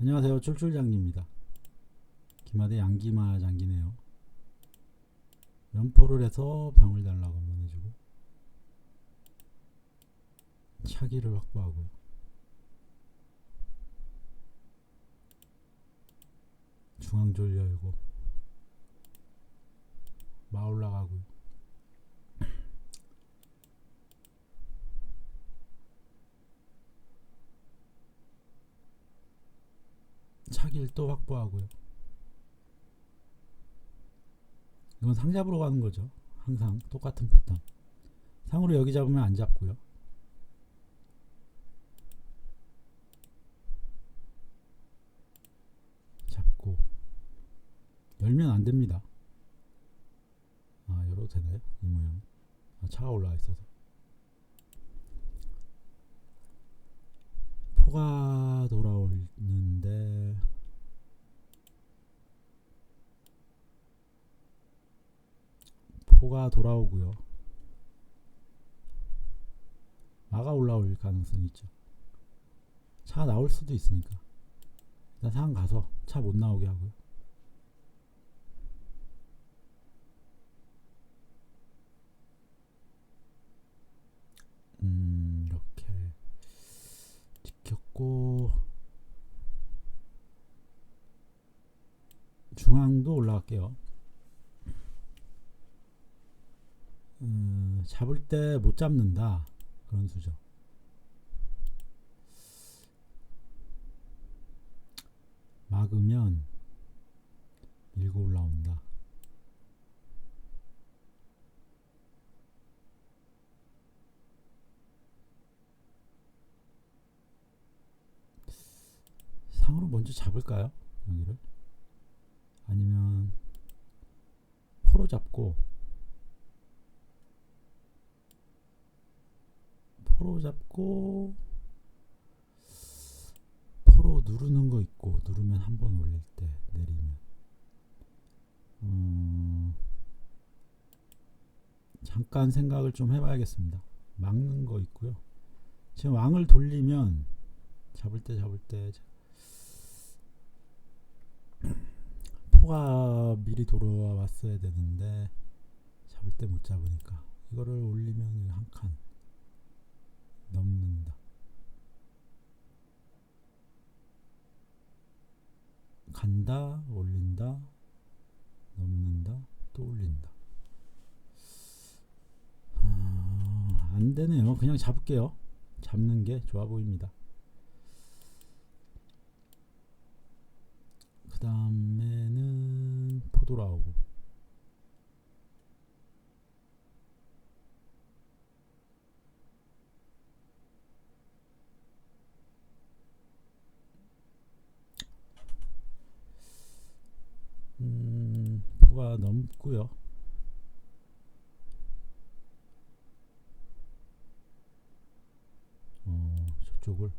안녕하세요. 쫄쫄장기입니다. 기마대 양기마 장기네요. 연포를 해서 병을 달라고 한번 해주고 차기를 확보하고요. 중앙졸 열고 마 올라가고요. 또 확보하고요. 이건 상 잡으러 가는 거죠. 항상 똑같은 패턴. 상으로 여기 잡으면 안 잡고요. 잡고 열면 안 됩니다. 아, 열어도 되나요? 이 모양. 아, 차가 올라와 있어서. 포가 돌아오는데 포가 돌아오고요. 마가 올라올 가능성이 있죠. 차 나올 수도 있으니까. 일단 상황 가서 차 못 나오게 하고요. 음, 지켰고 중앙도 올라갈게요. 음, 잡을 때 못 잡는다 그런 수죠. 막으면 밀고 올라온다. 상으로 먼저 잡을까요? 여기를 아니면 포로 잡고 포로 잡고 포로 누르는 거 있고 누르면 한 번 올릴 때 내리면 음, 잠깐 생각을 좀 해봐야겠습니다. 막는 거 있고요. 지금 왕을 돌리면 잡을 때 잡을 때 포가 미리 돌아와 왔어야 되는데 잡을 때 못 잡으니까 이거를 올리면 한 칸 넘는다. 간다, 올린다, 넘는다, 또 올린다. 아, 안 되네요. 그냥 잡을게요. 잡는 게 좋아 보입니다. 그 다음에는 포 돌아오고 음, 포가 넘고요. 어, 저쪽을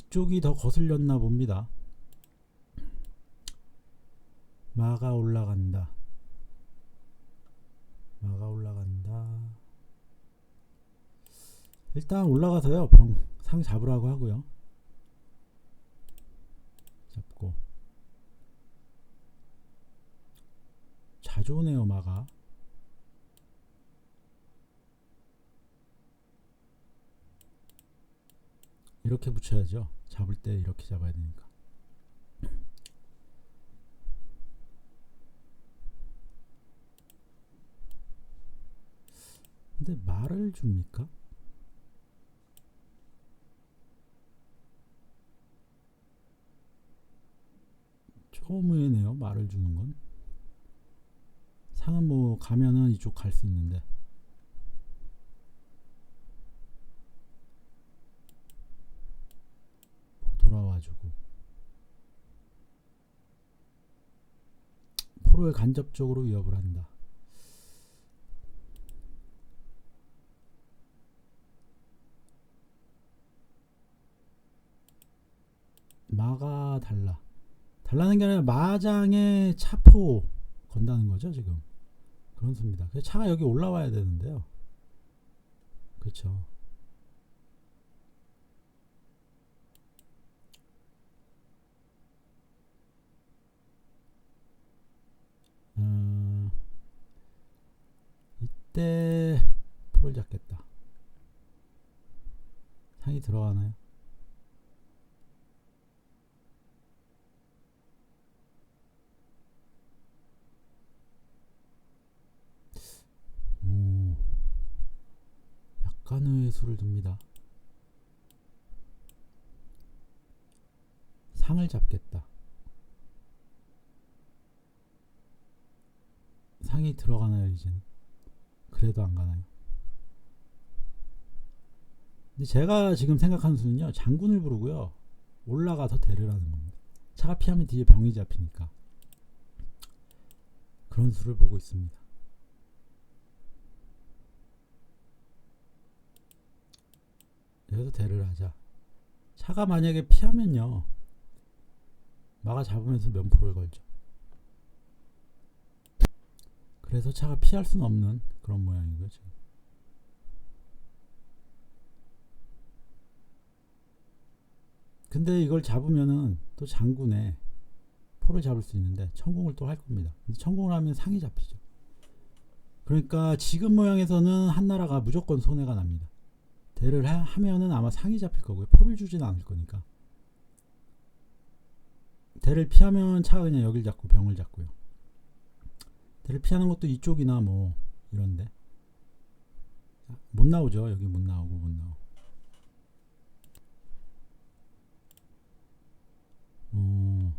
이쪽이 더 거슬렸나 봅니다. 마가 올라간다. 마가 올라간다. 일단 올라가서요. 병, 상 잡으라고 하고요. 잡고. 자주 오네요, 마가. 이렇게 붙여야죠. 잡을 때 이렇게 잡아야 되니까. 근데 말을 줍니까? 조금 의외네요. 말을 주는 건. 상은 뭐 가면은 이쪽 갈 수 있는데. 돌아와주고 포로에 간접적으로 위협을 한다. 마가 달라. 달라는 게 아니라 마장에 차포 건다는 거죠 지금. 그런. 그래서 차가 여기 올라와야 되는데요. 그렇죠. 음, 이때 폴을 잡겠다. 향이 들어가나요? 음, 간의 수를 둡니다. 상을 잡겠다. 상이 들어가나요, 이제는? 그래도 안 가나요? 근데 제가 지금 생각하는 수는요, 장군을 부르고요, 올라가서 대를 하는 겁니다. 차가 피하면 뒤에 병이 잡히니까. 그런 수를 보고 있습니다. 여기서 대를 하자. 차가 만약에 피하면요, 막아 잡으면서 면포를 걸죠. 그래서 차가 피할 수는 없는 그런 모양이고요. 지금. 근데 이걸 잡으면은 또 장군에 포를 잡을 수 있는데 천공을 또 할 겁니다. 천공을 하면 상이 잡히죠. 그러니까 지금 모양에서는 한나라가 무조건 손해가 납니다. 대를 하, 하면은 아마 상이 잡힐 거고요. 포를 주지는 않을 거니까. 대를 피하면 차가 그냥 여길 잡고 병을 잡고요. 대를 피하는 것도 이쪽이나 뭐 이런데 못 나오죠. 여기 못 나오고 못 나오고. 어,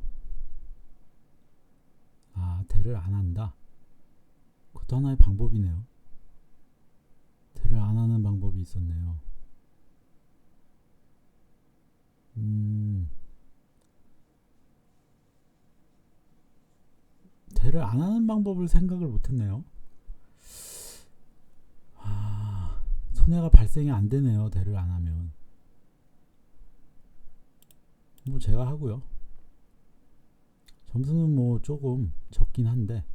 아 대를 안 한다. 그것도 하나의 방법이네요. 대를 안 하는 방법이 있었네요. 음. 대를 안 하는 방법을 생각을 못했네요. 아, 손해가 발생이 안 되네요. 대를 안 하면. 뭐 제가 하고요. 점수는 뭐 조금 적긴 한데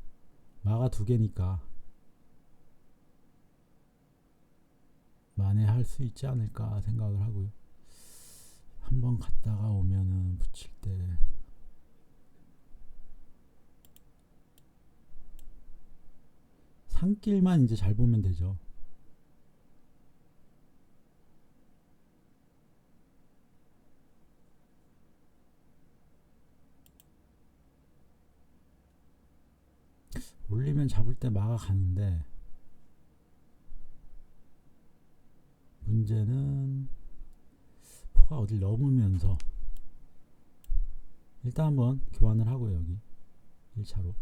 마가 두 개니까 만회할 수 있지 않을까 생각을 하고요. 한번 갔다가 오면은 붙일 때 산길만 이제 잘 보면 되죠. 올리면 잡을 때 막아 가는데 문제는 포가 어딜 넘으면서 일단 한번 교환을 하고요 여기 1차로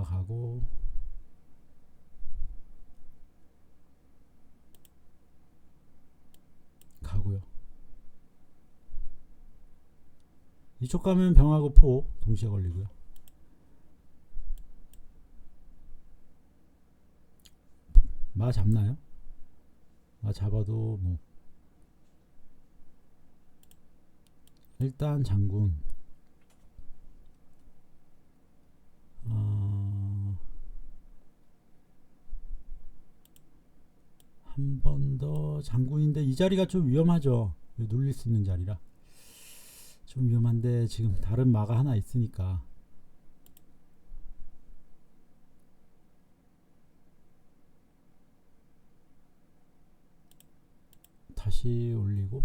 막아가고 가고요. 이쪽 가면 병하고 포 동시에 걸리고요. 마 잡나요? 마 잡아도 뭐 일단 장군 한 번 더 장군인데 이 자리가 좀 위험하죠. 눌릴 수 있는 자리라 좀 위험한데 지금 다른 마가 하나 있으니까 다시 올리고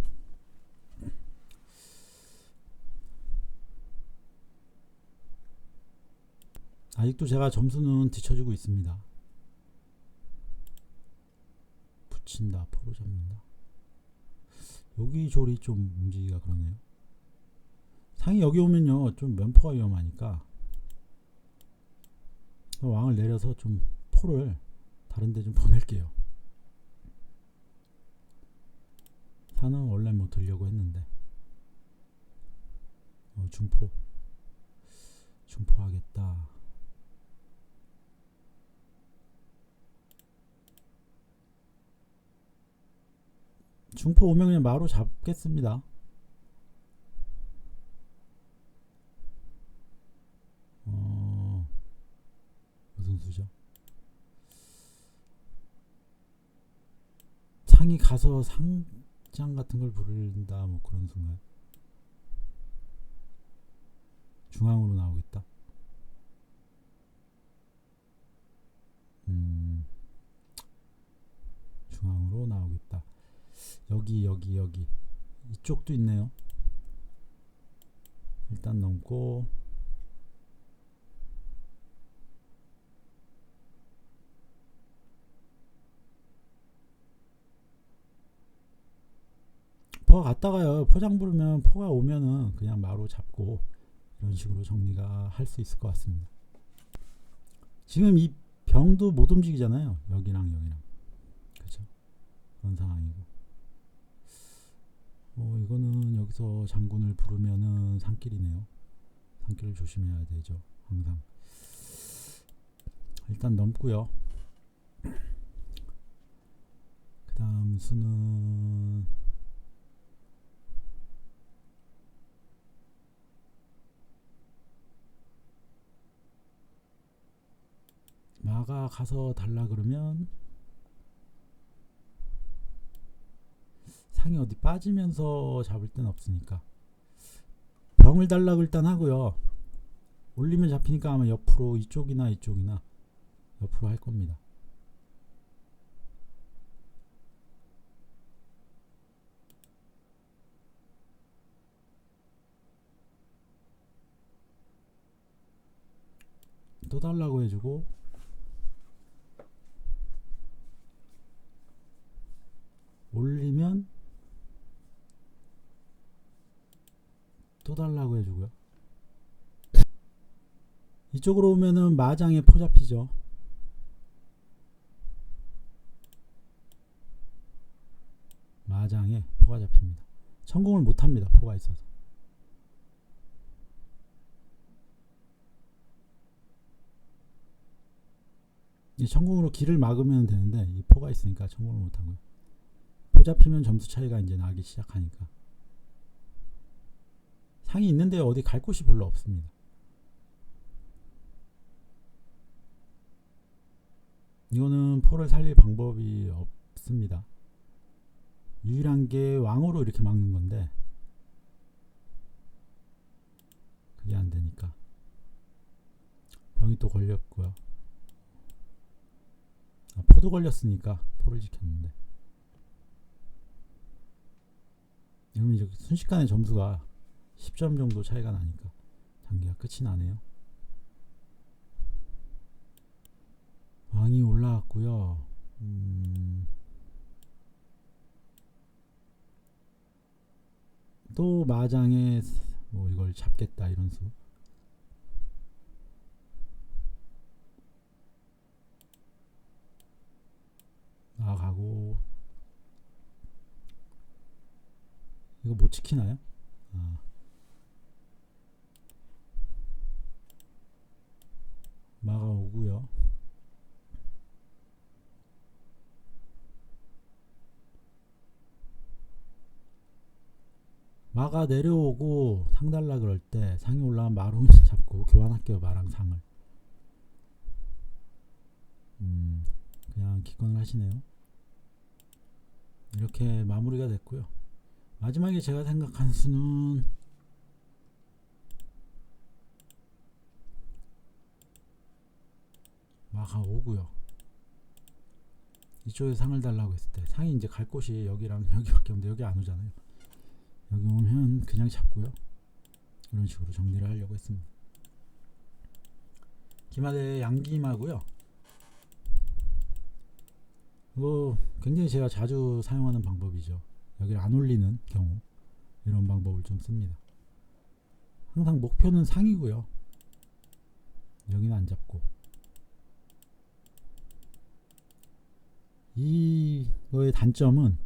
아직도 제가 점수는 뒤쳐지고 있습니다. 붙인다, 포로 잡는다. 여기 조리 좀 움직이기가 그러네요. 상이 여기 오면요, 좀 면포가 위험하니까 왕을 내려서 좀 포를 다른데 좀 보낼게요. 산은 원래 뭐 들려고 했는데 어, 중포 중포 하겠다. 중포 오면 그냥 마루 잡겠습니다. 어, 무슨 수죠? 상이 가서 상 입장 같은 걸 부른다 뭐 그런 순간 중앙으로 나오겠다. 여기 여기 여기 이쪽도 있네요. 일단 넘고 포가 갔다가요 포장 부르면 포가 오면은 그냥 마루 잡고 이런 식으로 정리가 할 수 있을 것 같습니다. 지금 이 병도 못 움직이잖아요. 여기랑 여기랑 그렇죠? 그런 상황이고. 어 이거는 여기서 장군을 부르면은 산길이네요. 산길을 조심해야 되죠. 항상. 일단 넘고요. 그 다음 수는 마가 가서 달라 그러면 상이 어디 빠지면서 잡을 땐 없으니까 병을 달라고 일단 하고요. 올리면 잡히니까 아마 옆으로 이쪽이나 이쪽이나 옆으로 할 겁니다. 또 달라고 해주고 올리면 또 달라고 해주고요. 이쪽으로 오면은 마장에 포 잡히죠. 마장에 포가 잡힙니다. 성공을 못합니다. 포가 있어서. 이 천공으로 길을 막으면 되는데 이 포가 있으니까 천공을 못하고요. 포 잡히면 점수 차이가 이제 나기 시작하니까 상이 있는데 어디 갈 곳이 별로 없습니다. 이거는 포를 살릴 방법이 없습니다. 유일한 게 왕으로 이렇게 막는 건데 그게 안 되니까 병이 또 걸렸고요. 아, 포도 걸렸으니까 포를 지켰는데 이러면 이제 순식간에 점수가 10점 정도 차이가 나니까 단계가 끝이 나네요. 왕이 올라왔고요. 음, 또 마장에 뭐 이걸 잡겠다 이런 수. 나가고 이거 못 지키나요? 아. 오고요. 마가 내려오고 상 달라 그럴 때 상이 올라면 마롱이 잡고 교환할게요 마랑 상을. 음 그냥 기권을 하시네요. 이렇게 마무리가 됐고요. 마지막에 제가 생각한 수는 마가 오고요. 이쪽에 상을 달라고 했을 때 상이 이제 갈 곳이 여기랑 여기밖에 없는데 여기 안 오잖아요. 여기 오면 그냥 잡고요. 이런 식으로 정리를 하려고 했습니다. 기마대 양기마고요. 이거 굉장히 제가 자주 사용하는 방법이죠. 여기를 안 올리는 경우 이런 방법을 좀 씁니다. 항상 목표는 상이고요. 여기는 안 잡고 이거의 단점은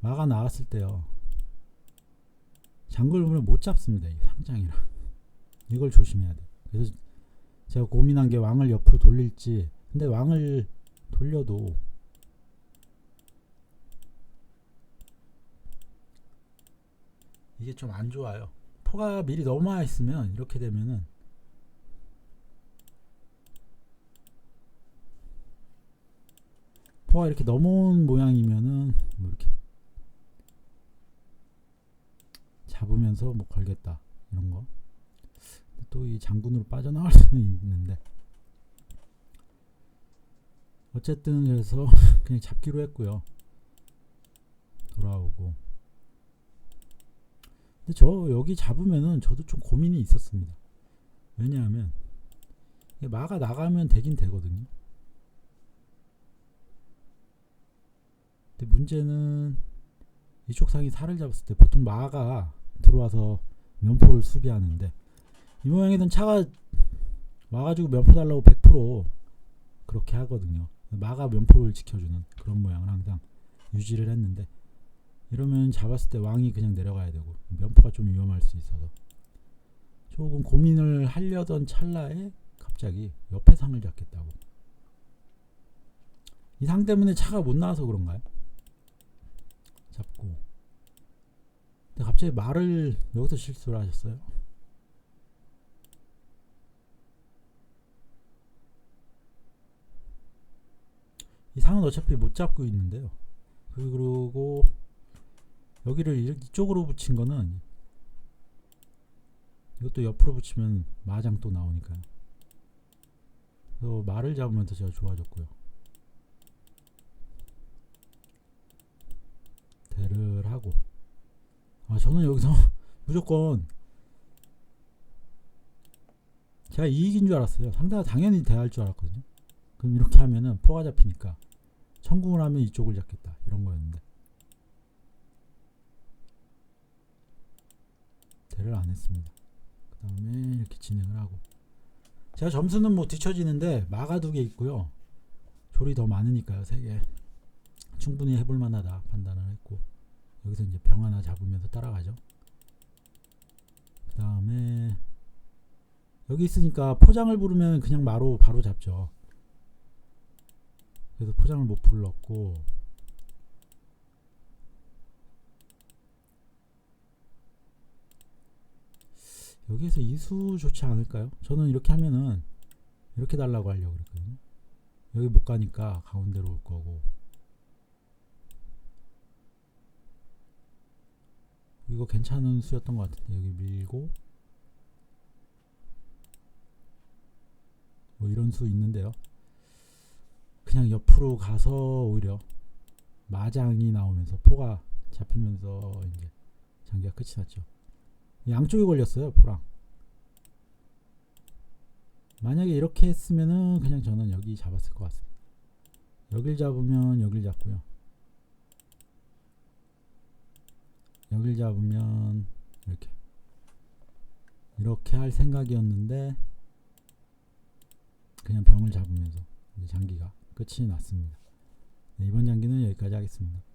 마가 나왔을 때요. 장글을 못 잡습니다. 이게 상장이라 이걸 조심해야 돼. 그래서 제가 고민한 게 왕을 옆으로 돌릴지. 근데 왕을 돌려도 이게 좀 안 좋아요. 포가 미리 넘어와 있으면 이렇게 되면은 포가 이렇게 넘어온 모양이면은 뭐 이렇게 잡으면서 뭐 걸겠다 이런 거. 또 이 장군으로 빠져나갈 수는 있는데 어쨌든 그래서 그냥 잡기로 했고요. 돌아오고. 근데 저 여기 잡으면은 저도 좀 고민이 있었습니다. 왜냐하면 마가 나가면 되긴 되거든요. 근데 문제는 이쪽 상이 살을 잡았을 때 보통 마가 들어와서 면포를 수비하는데 이 모양이든 차가 와가지고 면포 달라고 100% 그렇게 하거든요. 마가 면포를 지켜주는 그런 모양을 항상 유지를 했는데 이러면 잡았을 때 왕이 그냥 내려가야 되고 면포가 좀 위험할 수 있어서 조금 고민을 하려던 찰나에 갑자기 옆에 상을 잡겠다고 이 상 때문에 차가 못 나와서 그런가요? 잡고 근데 갑자기 말을 여기서 실수를 하셨어요. 이 상은 어차피 못 잡고 있는데요. 그리고 여기를 이- 이쪽으로 붙인 거는 이것도 옆으로 붙이면 마장 또 나오니까요. 그래서 말을 잡으면 더 제가 좋아졌고요. 대를 하고 아 저는 여기서 무조건 제가 이익인 줄 알았어요. 상대가 당연히 대할 줄 알았거든요. 그럼 이렇게 하면은 포가 잡히니까 천궁을 하면 이쪽을 잡겠다 이런 거였는데 대를 안 했습니다. 그 다음에 이렇게 진행을 하고 제가 점수는 뭐 뒤처지는데 마가 두 개 있고요. 졸이 더 많으니까요. 세 개. 충분히 해볼 만하다 판단을 했고 여기서 이제 병 하나 잡으면서 따라가죠. 그 다음에 여기 있으니까 포장을 부르면 그냥 마로 바로 잡죠. 그래서 포장을 못 불렀고 여기에서 이수 좋지 않을까요? 저는 이렇게 하면은 이렇게 달라고 하려고 그랬거든요. 여기 못 가니까 가운데로 올 거고 이거 괜찮은 수였던 것 같은데 여기 밀고 뭐 이런 수 있는데요. 그냥 옆으로 가서 오히려 마장이 나오면서 포가 잡히면서 이제 장기가 끝이 났죠. 양쪽에 걸렸어요 포랑. 만약에 이렇게 했으면은 그냥 저는 여기 잡았을 것 같습니다. 여길 잡으면 여길 잡고요. 여길 잡으면 이렇게 이렇게 할 생각이었는데 그냥 병을 잡으면서 장기가 끝이 났습니다. 네, 이번 장기는 여기까지 하겠습니다.